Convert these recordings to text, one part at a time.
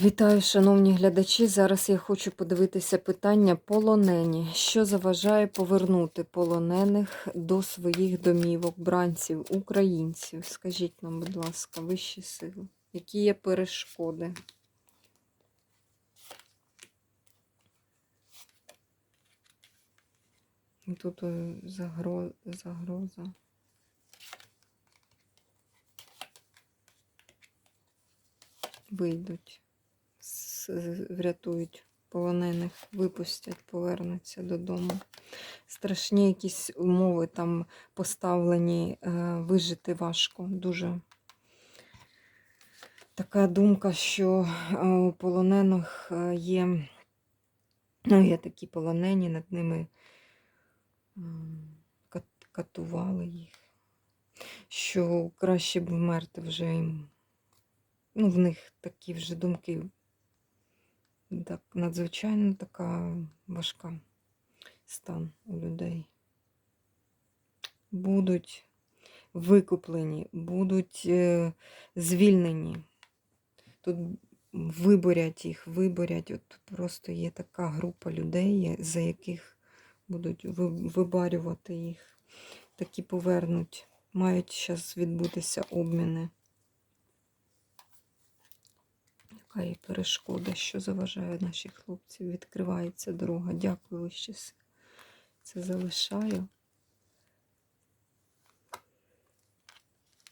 Вітаю, шановні глядачі. Зараз я хочу подивитися питання полонені. Що заважає повернути полонених до своїх домівок, бранців, українців? Скажіть нам, будь ласка, вищі сили. Які є перешкоди? Тут е, загроза. Вийдуть, врятують полонених, випустять, повернуться додому. Страшні якісь умови там поставлені, е, вижити важко. Дуже така думка, що е, у полонених е, є, ну, є такі полонені, над ними катували їх, що краще б вмерти вже їм. Ну, в них такі вже думки. Так, надзвичайно така важка стан у людей. Будуть викуплені, будуть е, звільнені. Тут виборять їх, виборять. От просто є така група людей, за яких будуть вибарювати їх. Такі повернуть. Мають зараз відбутися обміни. Є перешкода, що заважає наших хлопців? Відкривається дорога. Дякую вище. Це залишаю.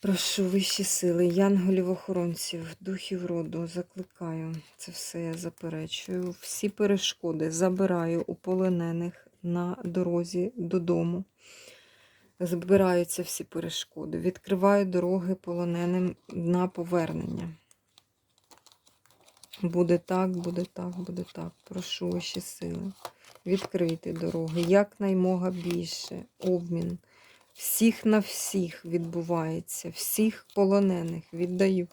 Прошу вищі сили, янголів-охоронців, духів роду, закликаю. Це все я заперечую. Всі перешкоди забираю у полонених на дорозі додому. Збираються всі перешкоди. Відкриваю дороги полоненим на повернення. Буде так, буде так, буде так. Прошу ваші сили. Відкрити дороги. Якнаймога більше. Обмін. Всіх на всіх відбувається. Всіх полонених віддаю.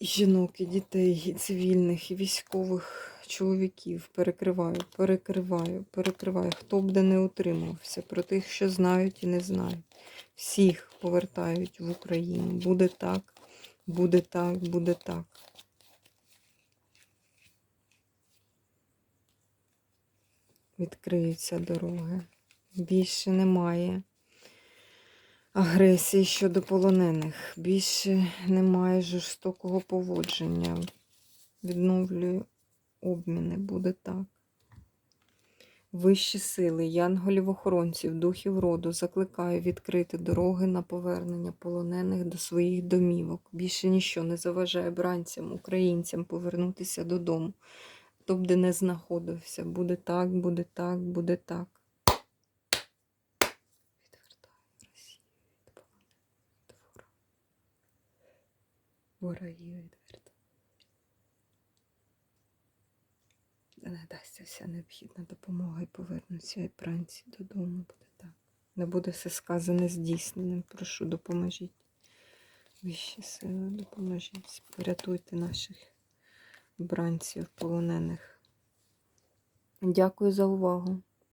І жінок, і дітей, і цивільних, і військових чоловіків. Перекриваю, перекриваю, перекриваю. Хто б де не утримався. Про тих, що знають і не знають. Всіх повертають в Україну. Буде так, буде так, буде так. відкриються дороги. Більше немає агресії щодо полонених. Більше немає жорстокого поводження. Відновлюю обміни, буде так. Вищі сили, янголів-охоронців, духів роду закликаю відкрити дороги на повернення полонених до своїх домівок. Більше ніщо не заважає бранцям, українцям повернутися додому. Хто б де не знаходився. Буде так, буде так, буде так. Відвертаю Росію від полонених, від ворога. Ворогів відвертаю. Не дасться вся необхідна допомога і повернуться і бранці додому. Буде так. Не буде все сказане здійсненим. Прошу, допоможіть. Вищі сили, допоможіть. Порятуйте наших бранців полонених. Дякую за увагу.